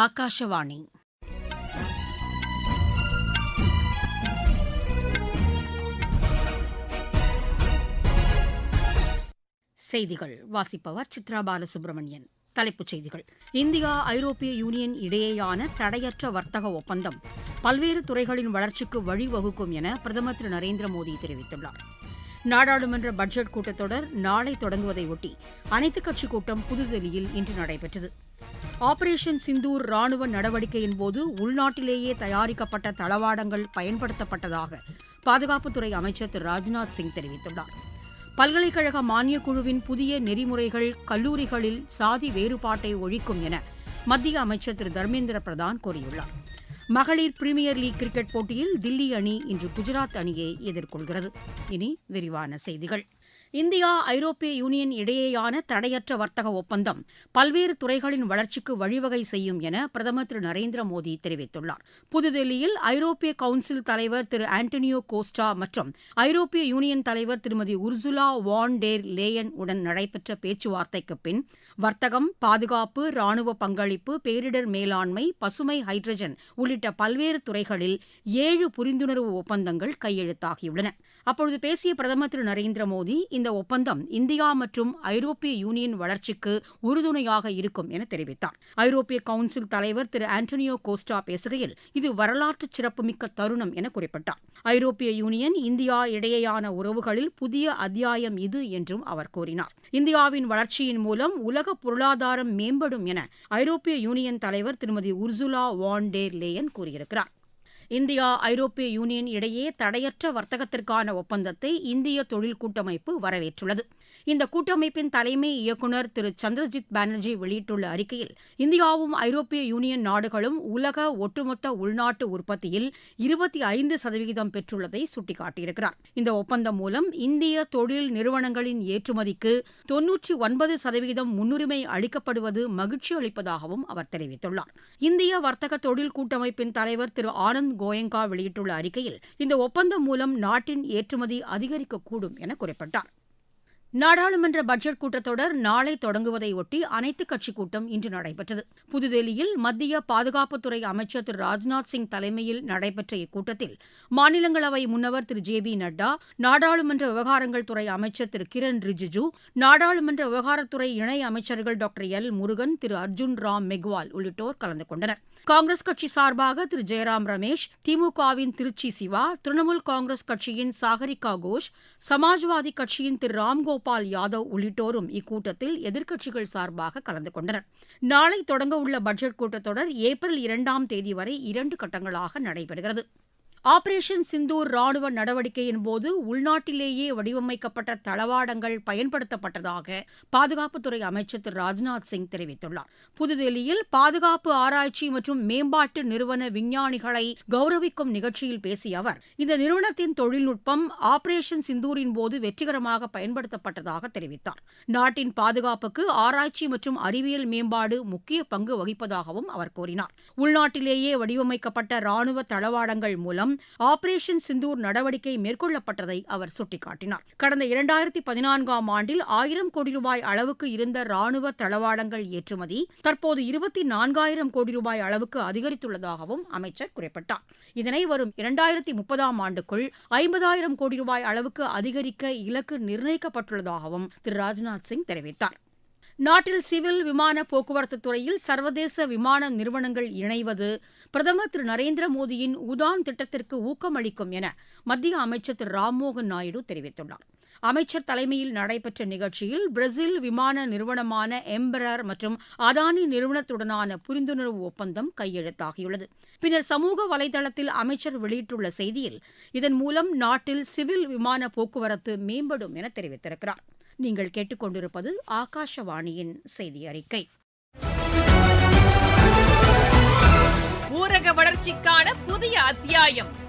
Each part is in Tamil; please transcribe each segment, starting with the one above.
ஆகாஷவாணி செய்திகள். வாசிப்பவர் சித்ரா பாலசுப்ரமணியன். தலைப்புச் செய்திகள். இந்தியா ஐரோப்பிய யூனியன் இடையேயான தடையற்ற வர்த்தக ஒப்பந்தம் பல்வேறு துறைகளின் வளர்ச்சிக்கு வழிவகுக்கும் என பிரதமர் திரு. நரேந்திர மோடி தெரிவித்துள்ளார். நாடாளுமன்ற பட்ஜெட் கூட்டத்தொடர் நாளை தொடங்குவதையொட்டி அனைத்துக் கட்சிக் கூட்டம் புதுதில்லியில் இன்று நடைபெற்றது. ஆபரேஷன் சிந்தூர் ராணுவ நடவடிக்கையின்போது உள்நாட்டிலேயே தயாரிக்கப்பட்ட தளவாடங்கள் பயன்படுத்தப்பட்டதாக பாதுகாப்புத்துறை அமைச்சர் திரு. ராஜ்நாத் சிங் தெரிவித்துள்ளார். பல்கலைக்கழக மானியக் குழுவின் புதிய நெறிமுறைகள் கல்லூரிகளில் சாதி வேறுபாட்டை ஒழிக்கும் என மத்திய அமைச்சர் திரு. தர்மேந்திர பிரதான் கூறியுள்ளார். மகளிர் பிரீமியர் லீக் கிரிக்கெட் போட்டியில் தில்லி அணி இன்று குஜராத் அணியை எதிர்கொள்கிறது. இனி விரிவான செய்திகள். இந்தியா ஐரோப்பிய யூனியன் இடையேயான தடையற்ற வர்த்தக ஒப்பந்தம் பல்வேறு துறைகளின் வளர்ச்சிக்கு வழிவகை செய்யும் என பிரதமர் திரு. நரேந்திர மோடி தெரிவித்துள்ளார். புதுதில்லியில் ஐரோப்பிய கவுன்சில் தலைவர் திரு. ஆண்டனியோ கோஸ்டா மற்றும் ஐரோப்பிய யூனியன் தலைவர் திருமதி உர்சுலா வான் டேர் லேயன் உடன் நடைபெற்ற பேச்சுவார்த்தைக்கு பின் வர்த்தகம் பாதுகாப்பு ராணுவ பங்களிப்பு பேரிடர் மேலாண்மை பசுமை ஹைட்ரஜன் உள்ளிட்ட பல்வேறு துறைகளில் ஏழு புரிந்துணர்வு ஒப்பந்தங்கள் கையெழுத்தாகியுள்ளன. அப்பொழுது பேசிய பிரதமர் திரு. நரேந்திர மோடி இந்த ஒப்பந்தம் இந்தியா மற்றும் ஐரோப்பிய யூனியன் வளர்ச்சிக்கு உறுதுணையாக இருக்கும் என தெரிவித்தார். ஐரோப்பிய கவுன்சில் தலைவர் திரு ஆண்டனியோ கோஸ்டா பேசுகையில் இது வரலாற்று சிறப்புமிக்க தருணம் என குறிப்பிட்டார். ஐரோப்பிய யூனியன் இந்தியா இடையேயான உறவுகளில் புதிய அத்தியாயம் இது என்றும் அவர் கூறினார். இந்தியாவின் வளர்ச்சியின் மூலம் உலக பொருளாதாரம் மேம்படும் என ஐரோப்பிய யூனியன் தலைவர் திருமதி உர்சுலா வான் டேர் லேயன் கூறியிருக்கிறார். இந்தியா ஐரோப்பிய யூனியன் இடையே தடையற்ற வர்த்தகத்திற்கான ஒப்பந்தத்தை இந்திய தொழில் கூட்டமைப்பு வரவேற்றுள்ளது. இந்த கூட்டமைப்பின் தலைமை இயக்குநர் திரு. சந்திரஜித் பானர்ஜி வெளியிட்டுள்ள அறிக்கையில் இந்தியாவும் ஐரோப்பிய யூனியன் நாடுகளும் உலக ஒட்டுமொத்த உள்நாட்டு உற்பத்தியில் இருபத்தி ஐந்து சதவிகிதம் பெற்றுள்ளதை சுட்டிக்காட்டியிருக்கிறார். இந்த ஒப்பந்தம் மூலம் இந்திய தொழில் நிறுவனங்களின் ஏற்றுமதிக்கு தொன்னூற்றி ஒன்பது சதவிகிதம் முன்னுரிமை அளிக்கப்படுவது மகிழ்ச்சி அளிப்பதாகவும் அவர் தெரிவித்துள்ளார். இந்திய வர்த்தக தொழில் கூட்டமைப்பின் தலைவர் திரு. ஆனந்த் கோயங்கா வெளியிட்டுள்ள அறிக்கையில் இந்த ஒப்பந்தம் மூலம் நாட்டின் ஏற்றுமதி அதிகரிக்கக்கூடும் என குறிப்பிட்டார். நாடாளுமன்ற பட்ஜெட் கூட்டத்தொடர் நாளை தொடங்குவதையொட்டி அனைத்துக் கட்சிக் கூட்டம் இன்று நடைபெற்றது. புதுதில்லியில் மத்திய பாதுகாப்புத்துறை அமைச்சர் திரு. ராஜ்நாத் சிங் தலைமையில் நடைபெற்ற இக்கூட்டத்தில் மாநிலங்களவை முன்னவர் திரு. ஜே. பி நட்டா நாடாளுமன்ற விவகாரங்கள் துறை அமைச்சர் திரு. கிரண் ரிஜிஜு நாடாளுமன்ற விவகாரத்துறை இணை அமைச்சர்கள் டாக்டர் எல். முருகன் திரு. அர்ஜுன் ராம் மெக்வால் உள்ளிட்டோர் கலந்து கொண்டனர். காங்கிரஸ் கட்சி சார்பாக திரு. ஜெயராம் ரமேஷ் திமுகவின் திருச்சி சிவா திரிணாமுல் காங்கிரஸ் கட்சியின் சாகரிகா கோஷ் சமாஜ்வாதி கட்சியின் திரு. ராம்கோபால் யாதவ் உள்ளிட்டோரும் இக்கூட்டத்தில் எதிர்க்கட்சிகள் சார்பாக கலந்து கொண்டனர். நாளை தொடங்க உள்ள பட்ஜெட் கூட்டத்தொடர் ஏப்ரல் இரண்டாம் தேதி வரை இரண்டு கட்டங்களாக நடைபெறுகிறது. ஆபரேஷன் சிந்தூர் ராணுவ நடவடிக்கையின் போது உள்நாட்டிலேயே வடிவமைக்கப்பட்ட தளவாடங்கள் பயன்படுத்தப்பட்டதாக பாதுகாப்புத்துறை அமைச்சர் திரு. ராஜ்நாத் சிங் தெரிவித்துள்ளார். புதுதில்லியில் பாதுகாப்பு ஆராய்ச்சி மற்றும் மேம்பாட்டு நிறுவன விஞ்ஞானிகளை கௌரவிக்கும் நிகழ்ச்சியில் பேசிய அவர் இந்த நிறுவனத்தின் தொழில்நுட்பம் ஆபரேஷன் சிந்தூரின் போது வெற்றிகரமாக பயன்படுத்தப்பட்டதாக தெரிவித்தார். நாட்டின் பாதுகாப்புக்கு ஆராய்ச்சி மற்றும் அறிவியல் மேம்பாடு முக்கிய பங்கு வகிப்பதாகவும் அவர் கூறினார். உள்நாட்டிலேயே வடிவமைக்கப்பட்ட ராணுவ தளவாடங்கள் மூலம் ஆபரேஷன் சிந்தூர் நடவடிக்கை மேற்கொள்ளப்பட்டதை அவர் சுட்டிக்காட்டினார். கடந்த இரண்டாயிரத்தி பதினான்காம் ஆண்டில் ஆயிரம் கோடி ரூபாய் அளவுக்கு இருந்த ராணுவ தளவாடங்கள் ஏற்றுமதி தற்போது இருபத்தி நான்காயிரம் கோடி ரூபாய் அளவுக்கு அதிகரித்துள்ளதாகவும் அமைச்சர் குறிப்பிட்டார். இதனை வரும் இரண்டாயிரத்தி முப்பதாம் ஆண்டுக்குள் ஐம்பதாயிரம் கோடி ரூபாய் அளவுக்கு அதிகரிக்க இலக்கு நிர்ணயிக்கப்பட்டுள்ளதாகவும் திரு ராஜ்நாத் சிங் தெரிவித்தார். நாட்டில் சிவில் விமான போக்குவரத்து துறையில் சர்வதேச விமான நிறுவனங்கள் இணைவது பிரதமர் திரு நரேந்திர மோடியின் உதான் திட்டத்திற்கு ஊக்கமளிக்கும் என மத்திய அமைச்சர் திரு ராம்மோகன் நாயுடு தெரிவித்துள்ளார். அமைச்சர் தலைமையில் நடைபெற்ற நிகழ்ச்சியில் பிரேசில் விமான நிறுவனமான எம்பரர் மற்றும் அதானி நிறுவனத்துடனான புரிந்துணர்வு ஒப்பந்தம் கையெழுத்தாகியுள்ளது. பின்னர் சமூக வலைதளத்தில் அமைச்சர் வெளியிட்டுள்ள செய்தியில் இதன் மூலம் நாட்டில் சிவில் விமான போக்குவரத்து மேம்படும் என தெரிவித்திருக்கிறார். நீங்கள் கேட்டுக்கொண்டிருப்பது ஆகாஷவாணியின் செய்தி அறிக்கை. ஊரக வளர்ச்சிக்கான புதிய அத்தியாயம்.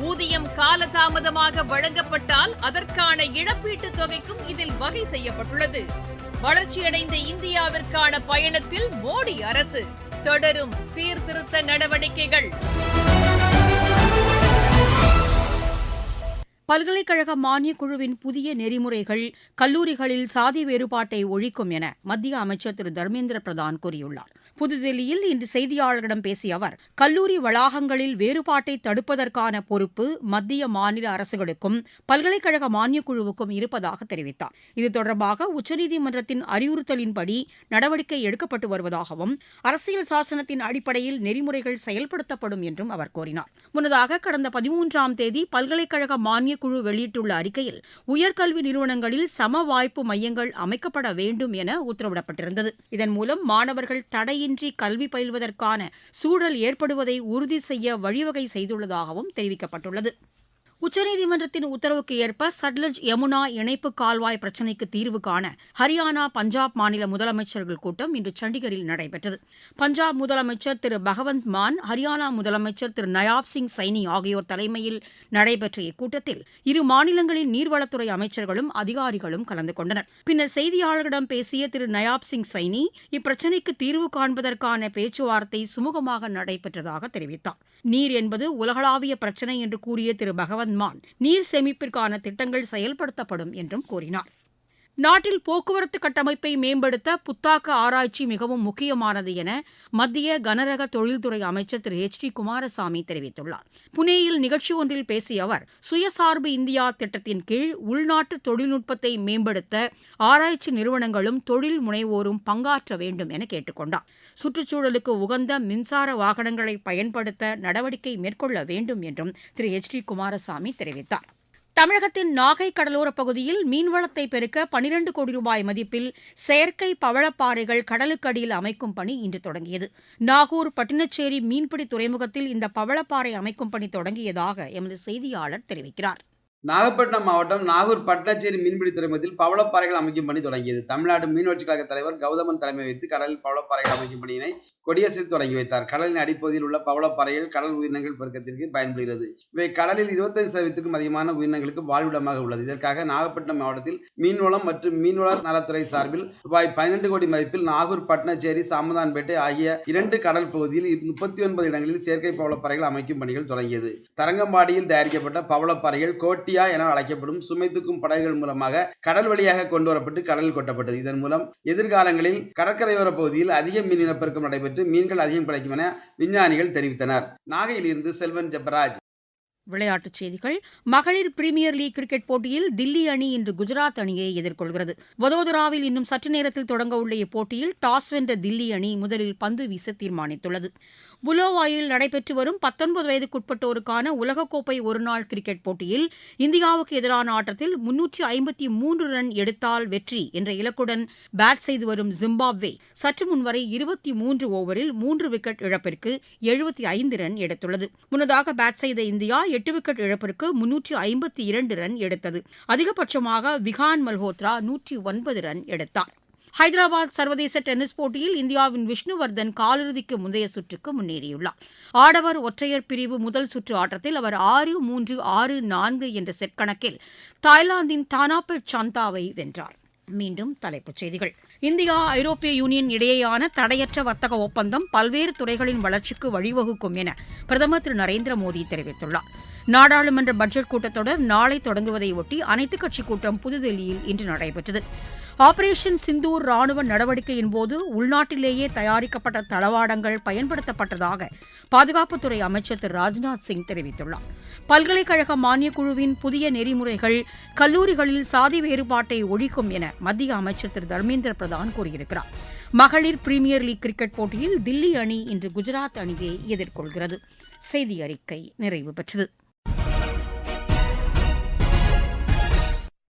ஊதியம் காலதாமதமாக வழங்கப்பட்டால் அதற்கான இழப்பீட்டு தொகைக்கும் இதில் வகை செய்யப்பட்டுள்ளது. வளர்ச்சியடைந்த இந்தியாவிற்கான பயணத்தில் மோடி அரசு தொடரும் சீர்திருத்த நடவடிக்கைகள். பல்கலைக்கழக மானியக் குழுவின் புதிய நெறிமுறைகள் கல்லூரிகளில் சாதி வேறுபாட்டை ஒழிக்கும் என மத்திய அமைச்சர் திரு தர்மேந்திர பிரதான் கூறியுள்ளார். புதுதில்லியில் இன்று செய்தியாளர்களிடம் பேசிய அவர் கல்லூரி வளாகங்களில் வேறுபாட்டை தடுப்பதற்கான பொறுப்பு மத்திய மாநில அரசுகளுக்கும் பல்கலைக்கழக மானியக் குழுவுக்கும் இருப்பதாக தெரிவித்தார். இது தொடர்பாக உச்சநீதிமன்றத்தின் அறிவுறுத்தலின்படி நடவடிக்கை எடுக்கப்பட்டு வருவதாகவும் அரசியல் சாசனத்தின் அடிப்படையில் நெறிமுறைகள் செயல்படுத்தப்படும் என்றும் அவர் கூறினார். முன்னதாக கடந்த பதிமூன்றாம் தேதி பல்கலைக்கழக மானிய குழு வெளியிட்டுள்ள அறிக்கையில் உயர்கல்வி நிறுவனங்களில் சம வாய்ப்பு மையங்கள் அமைக்கப்பட வேண்டும் என உத்தரவிடப்பட்டிருந்தது. இதன் மூலம் மாணவர்கள் தடையின்றி கல்வி பயில்வதற்கான சூழல் ஏற்படுவதை உறுதி செய்ய வழிவகை செய்துள்ளதாகவும் தெரிவிக்கப்பட்டுள்ளது. உச்சநீதிமன்றத்தின் உத்தரவுக்கு ஏற்ப சட்லஜ் யமுனா இணைப்பு கால்வாய் பிரச்சினைக்கு தீர்வு காண ஹரியானா பஞ்சாப் மாநில முதலமைச்சர்கள் கூட்டம் இன்று சண்டிகரில் நடைபெற்றது. பஞ்சாப் முதலமைச்சர் திரு பகவந்த் மான் ஹரியானா முதலமைச்சர் திரு நயாப் சிங் சைனி ஆகியோர் தலைமையில் நடைபெற்ற இக்கூட்டத்தில் இரு மாநிலங்களின் நீர்வளத்துறை அமைச்சர்களும் அதிகாரிகளும் கலந்து கொண்டனர். பின்னர் செய்தியாளர்களிடம் பேசிய திரு நயாப் சிங் சைனி இப்பிரச்சினைக்கு தீர்வு காண்பதற்கான பேச்சுவார்த்தை சுமூகமாக நடைபெற்றதாக தெரிவித்தார். நீர் என்பது உலகளாவிய பிரச்சினை என்று கூறிய திரு பகவந்த் மான் நீர் சேமிப்பிற்கான திட்டங்கள் செயல்படுத்தப்படும் என்றும் கூறினார். நாட்டில் போக்குவரத்து கட்டமைப்பை மேம்படுத்த புத்தாக்க ஆராய்ச்சி மிகவும் முக்கியமானது என மத்திய கனரக தொழில்துறை அமைச்சர் திரு எச் டி குமாரசாமி தெரிவித்துள்ளார். புனேயில் நிகழ்ச்சி ஒன்றில் பேசிய அவர் சுயசார்பு இந்தியா திட்டத்தின் கீழ் உள்நாட்டு தொழில்நுட்பத்தை மேம்படுத்த ஆராய்ச்சி நிறுவனங்களும் தொழில் முனைவோரும் பங்காற்ற வேண்டும் என கேட்டுக்கொண்டார் சுற்றுச்சூழலுக்கு உகந்த மின்சார வாகனங்களை பயன்படுத்த நடவடிக்கை மேற்கொள்ள வேண்டும் என்றும் திரு எச் டி குமாரசாமி தெரிவித்தார். தமிழகத்தின் நாகை கடலோரப் பகுதியில் மீன்வளத்தை பெருக்க பனிரண்டு கோடி ரூபாய் மதிப்பில் செயற்கை பவளப்பாறைகள் கடலுக்கடியில் அமைக்கும் பணி இன்று தொடங்கியது. நாகூர் பட்டினச்சேரி மீன்பிடி துறைமுகத்தில் இந்த பவளப்பாறை அமைக்கும் பணி தொடங்கியதாக எமது செய்தியாளர் தெரிவிக்கிறார். நாகப்பட்டினம் மாவட்டம் நாகூர் பட்டாச்சேரி மீன்பிடி துறைமுகத்தில் பவளப்பாறைகள் அமைக்கும் பணி தொடங்கியது. தமிழ்நாடு மீன்வளர்ச்சி கழக தலைவர் கௌதமன் தலைமை வைத்து கடலில் பவளப்பாறைகள் அமைக்கும் பணியினை கொடியசைத்து தொடங்கி வைத்தார். கடலின் அடிப்பகுதியில் உள்ள பவளப்பாறைகள் கடல் உயிரினங்கள் பெருக்கத்திற்கு பயன்படுகிறது. இவை கடலில் இருபத்தைந்து சதவீதத்துக்கும் அதிகமான உயிரினங்களுக்கு வாழ்விடமாக உள்ளது. இதற்காக நாகப்பட்டினம் மாவட்டத்தில் மீன்வளம் மற்றும் மீன்வளர் நலத்துறை சார்பில் ரூபாய் பன்னெண்டு கோடி மதிப்பில் நாகூர் பட்டணச்சேரி சாமதான்பேட்டை ஆகிய இரண்டு கடல் பகுதியில் முப்பத்தி ஒன்பது இடங்களில் செயற்கை பவளப்பாறைகள் அமைக்கும் பணிகள் தொடங்கியது. தரங்கம்பாடியில் தயாரிக்கப்பட்ட பவளப்பாறைகள் கோட்டியா என அழைக்கப்படும் சுமை தூக்கும் படகுகள் மூலமாக கடல் வழியாக கொண்டு வரப்பட்டு கடலில் கொட்டப்பட்டது. இதன் மூலம் எதிர்காலங்களில் கடற்கரையோர பகுதியில் அதிக மீன் இனப்பெருக்கம் நடைபெற்று மீன்கள் அதிகம் கிடைக்கும் என விஞ்ஞானிகள் தெரிவித்தனர். நாகையில் இருந்து செல்வன் ஜெபராஜ். விளையாட்டுச் செய்திகள். மகளிர் பிரீமியர் லீக் கிரிக்கெட் போட்டியில் தில்லி அணி இன்று குஜராத் அணியை எதிர்கொள்கிறது. வதோதராவில் இன்னும் சற்று நேரத்தில் தொடங்க உள்ள இப்போட்டியில் டாஸ் வென்ற தில்லி அணி முதலில் பந்து வீச தீர்மானித்துள்ளது. புலோவாயில் நடைபெற்று வரும் பத்தொன்பது வயதுக்குட்பட்டோருக்கான உலகக்கோப்பை ஒருநாள் கிரிக்கெட் போட்டியில் இந்தியாவுக்கு எதிரான ஆட்டத்தில் முன்னூற்றி ஐம்பத்தி மூன்று ரன் எடுத்தால் வெற்றி என்ற இலக்குடன் பேட் செய்து வரும் ஜிம்பாப்வே சற்று முன்வரை இருபத்தி மூன்று ஓவரில் மூன்று விக்கெட் இழப்பிற்கு எழுபத்தி ஐந்து ரன் எடுத்துள்ளது. முன்னதாக பேட் செய்த இந்தியா எட்டு விக்கெட் இழப்பிற்கு முன்னூற்றி ஐம்பத்தி இரண்டு ரன் எடுத்தது. அதிகபட்சமாக விகான் மல்ஹோத்ரா நூற்றி ஒன்பது ரன் எடுத்தார். ஹைதராபாத் சர்வதேச டென்னிஸ் போட்டியில் இந்தியாவின் விஷ்ணுவர்தன் காலிறுதிக்கு முந்தைய சுற்றுக்கு முன்னேறியுள்ளார். ஆடவர் ஒற்றையர் பிரிவு முதல் சுற்று ஆட்டத்தில் அவர் ஆறு மூன்று ஆறு நான்கு என்ற செட் கணக்கில் தாய்லாந்தின் தானாபெட் சாந்தாவை வென்றார். மீண்டும் தலைப்புச் செய்திகள். இந்தியா ஐரோப்பிய யூனியன் இடையேயான தடையற்ற வர்த்தக ஒப்பந்தம் பல்வேறு துறைகளின் வளர்ச்சிக்கு வழிவகுக்கும் என பிரதமர் திரு. நரேந்திர மோடி தெரிவித்துள்ளார். நாடாளுமன்ற பட்ஜெட் கூட்டத்தொடர் நாளை தொடங்குவதையொட்டி அனைத்துக் கட்சிக் கூட்டம் புதுதில்லியில் இன்று நடைபெற்றது. ஆபரேஷன் சிந்தூர் ராணுவ நடவடிக்கையின் போது உள்நாட்டிலேயே தயாரிக்கப்பட்ட தளவாடங்கள் பயன்படுத்தப்பட்டதாக பாதுகாப்புத்துறை அமைச்சர் திரு. ராஜ்நாத் சிங் தெரிவித்துள்ளார். பல்கலைக்கழக மானியக் குழுவின் புதிய நெறிமுறைகள் கல்லூரிகளில் சாதி வேறுபாட்டை ஒழிக்கும் என மத்திய அமைச்சர் திரு. தர்மேந்திர பிரதான் கூறியிருக்கிறார். மகளிர் பிரீமியர் லீக் கிரிக்கெட் போட்டியில் தில்லி அணி இன்று குஜராத் அணியை எதிர்கொள்கிறது. செய்தி அறிக்கை நிறைவு பெற்றது.